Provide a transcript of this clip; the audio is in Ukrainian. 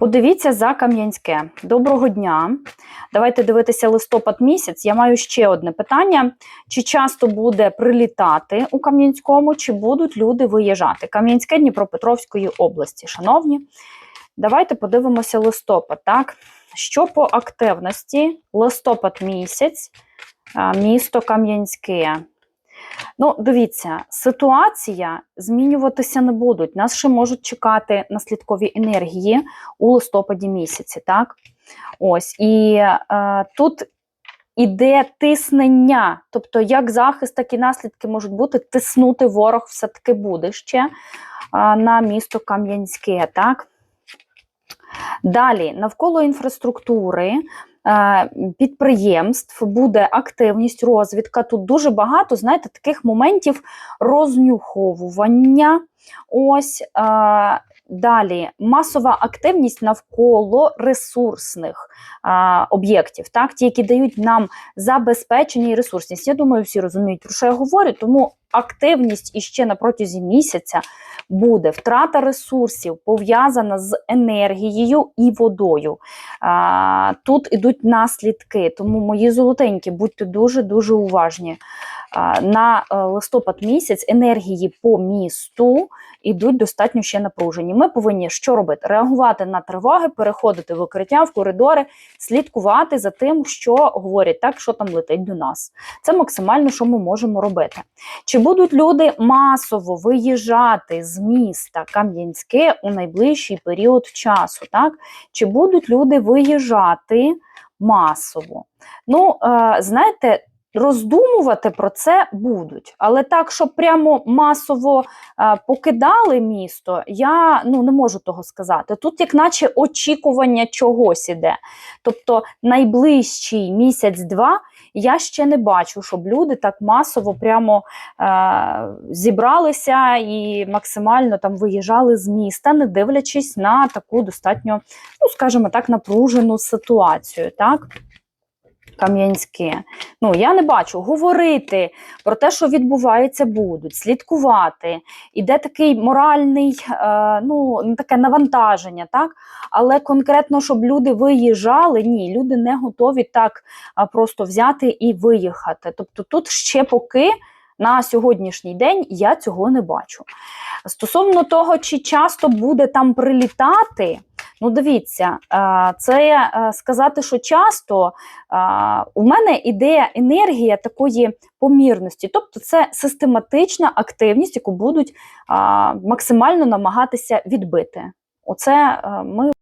Подивіться за Кам'янське. Доброго дня. Давайте дивитися листопад місяць. Я маю ще одне питання: чи часто буде прилітати у Кам'янському, чи будуть люди виїжджати? Кам'янське Дніпропетровської області. Шановні, давайте подивимося листопад. Так, що по активності? Листопад місяць, місто Кам'янське. Ну, дивіться, ситуація змінюватися не будуть. Нас ще можуть чекати наслідкові енергії у листопаді місяці, так? Ось, і е, тут іде тиснення, тобто як захист, так і наслідки можуть бути. Тиснути ворог все-таки буде ще е, на місто Кам'янське, так? Далі, навколо інфраструктури, підприємств буде активність, розвідка. Тут дуже багато, знаєте, таких моментів рознюховування. Ось е, далі масова активність навколо ресурсних е, об'єктів, так, ті, які дають нам забезпечення і ресурсність. Я думаю, всі розуміють, про що я говорю, тому активність іще на протязі місяця буде втрата ресурсів пов'язана з енергією і водою. А, Тут ідуть наслідки, тому мої золотенькі, будьте дуже-дуже уважні. На е, листопад місяць енергії по місту ідуть достатньо ще напружені. Ми повинні що робити? Реагувати на тривоги, переходити в укриття, в коридори, слідкувати за тим, що говорять, так що там летить до нас. Це максимально, що ми можемо робити. Чи будуть люди масово виїжджати з міста Кам'янське у найближчий період часу? Так? Чи будуть люди виїжджати масово? Ну, е, знаєте, роздумувати про це будуть, але так, щоб прямо масово е, покидали місто, я ну, не можу того сказати. Тут, як наче, очікування чогось іде. Тобто, найближчий місяць-два. Я ще не бачу, щоб люди так масово прямо е, зібралися і максимально там виїжджали з міста, не дивлячись на таку достатньо, ну скажімо так, напружену ситуацію. так? Кам'янське. Ну, я не бачу говорити про те, що відбувається, будуть, слідкувати. Іде такий моральний, е, ну, таке навантаження, так? Але конкретно, щоб люди виїжджали, ні, люди не готові так а, просто взяти і виїхати. Тобто тут ще поки. На сьогоднішній день я цього не бачу. Стосовно того, чи часто буде там прилітати, ну дивіться, е, це е, сказати, що часто е, у мене іде енергія такої помірності, тобто це систематична активність, яку будуть максимально намагатися відбити. Оце ми